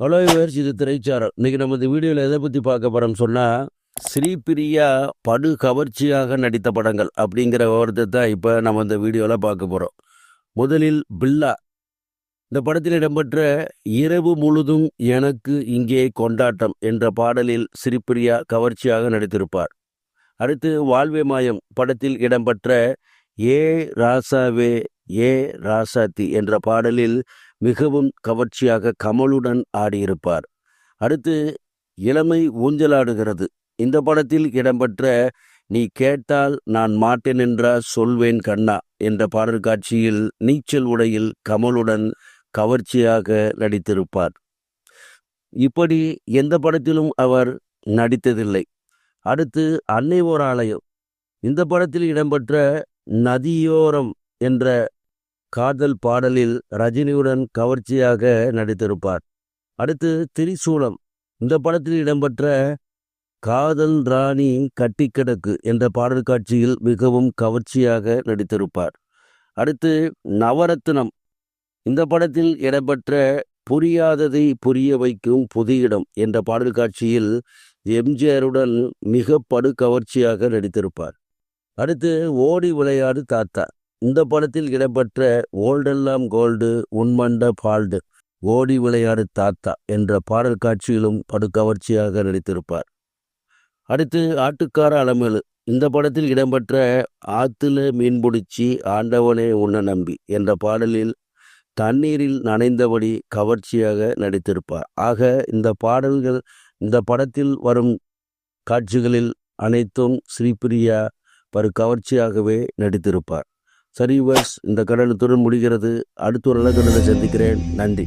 Hello verse இது திரைச்சாரம் இன்னைக்கு நம்ம இந்த வீடியோவில் எதை பற்றி பார்க்க போகிறோம் சொன்னால் ஸ்ரீபிரியா படு கவர்ச்சியாக நடித்த படங்கள் அப்படிங்கிற விவரத்தை தான் இப்போ நம்ம இந்த வீடியோவில் பார்க்க போகிறோம் முதலில் பில்லா. இந்த படத்தில் இடம்பெற்ற இரவு முழுதும் எனக்கு இங்கே கொண்டாட்டம் என்ற பாடலில் ஸ்ரீபிரியா கவர்ச்சியாக நடித்திருப்பார். அடுத்து வாழ்வே மாயம் படத்தில் இடம்பெற்ற ஏ ராசாவே ஏ ராசாத்தி என்ற பாடலில் மிகவும் கவர்ச்சியாக கமலுடன் ஆடியிருப்பார். அடுத்து இளமை ஊஞ்சலாடுகிறது. இந்த படத்தில் இடம்பெற்ற நீ கேட்டால் நான் மாட்டேன் என்றா சொல்வேன் கண்ணா என்ற பாடல் காட்சியில் நீச்சல் உடையில் கமலுடன் கவர்ச்சியாக நடித்திருப்பார். இப்படி எந்த படத்திலும் அவர் நடித்ததில்லை. அடுத்து அன்னை ஓர் ஆலயம் இந்த படத்தில் இடம்பெற்ற நதியோரம் என்ற காதல் பாடலில் ரஜினியுடன் கவர்ச்சியாக நடித்திருப்பார். அடுத்து திரிசூலம். இந்த படத்தில் இடம்பெற்ற காதல் ராணி கட்டிக்கிடக்கு என்ற பாடல் காட்சியில் மிகவும் கவர்ச்சியாக நடித்திருப்பார். அடுத்து நவரத்னம். இந்த படத்தில் இடம்பெற்ற புரியாததை புரிய வைக்கும் புதியிடம் என்ற பாடல் காட்சியில் எம்ஜிஆருடன் மிக படு கவர்ச்சியாக நடித்திருப்பார். அடுத்து ஓடி விளையாடு தாத்தா. இந்த படத்தில் இடம்பெற்ற ஓல்டெல்லாம் கோல்டு உன்மண்ட பால்டு ஓடி விளையாடு தாத்தா என்ற பாடல் காட்சியிலும் படு கவர்ச்சியாக நடித்திருப்பார். அடுத்து ஆட்டுக்கார அலமேலு. இந்த படத்தில் இடம்பெற்ற ஆத்துல மீன் பிடிச்சி ஆண்டவனே உன்ன நம்பி என்ற பாடலில் தண்ணீரில் நனைந்தபடி கவர்ச்சியாக நடித்திருப்பார் ஆக இந்த பாடல்கள் இந்த படத்தில் வரும் காட்சிகளில் அனைத்தும் ஸ்ரீபிரியா பரு கவர்ச்சியாகவே நடித்திருப்பார். சரி வர்ஸ் இந்த கடலுத்துடன் முடிகிறது. அடுத்த ஒரு நல்ல சந்திக்கிறேன். நன்றி.